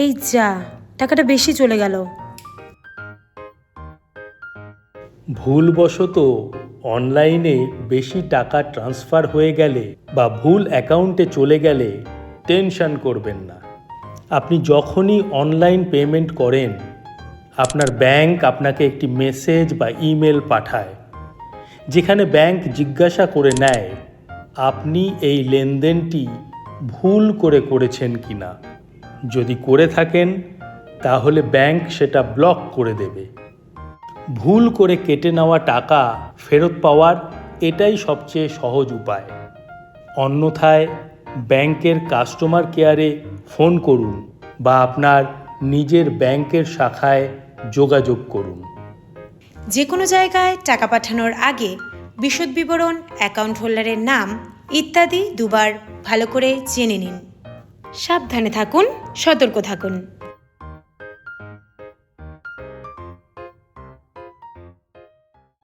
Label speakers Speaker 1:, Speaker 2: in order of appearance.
Speaker 1: এই যা, টাকাটা বেশি চলে গেল।
Speaker 2: ভুলবশত অনলাইনে বেশি টাকা ট্রান্সফার হয়ে গেলে বা ভুল অ্যাকাউন্টে চলে গেলে টেনশন করবেন না। আপনি যখনই অনলাইন পেমেন্ট করেন, আপনার ব্যাংক আপনাকে একটি মেসেজ বা ইমেল পাঠায়, যেখানে ব্যাংক জিজ্ঞাসা করে নেয়, আপনি এই লেনদেনটি ভুল করে করেছেন কিনা? যদি করে থাকেন, তাহলে ব্যাংক সেটা ব্লক করে দেবে। ভুল করে কেটে নেওয়া টাকা ফেরত পাওয়ার এটাই সবচেয়ে সহজ উপায়। অন্যথায় ব্যাংকের কাস্টমার কেয়ারে ফোন করুন বা আপনার নিজের ব্যাংকের শাখায় যোগাযোগ করুন।
Speaker 1: যে কোনো জায়গায় টাকা পাঠানোর আগে বিশদ বিবরণ, অ্যাকাউন্ট হোল্ডারের নাম ইত্যাদি দুবার ভালো করে জেনে নিন। সাবধানে থাকুন সতর্ক থাকুন।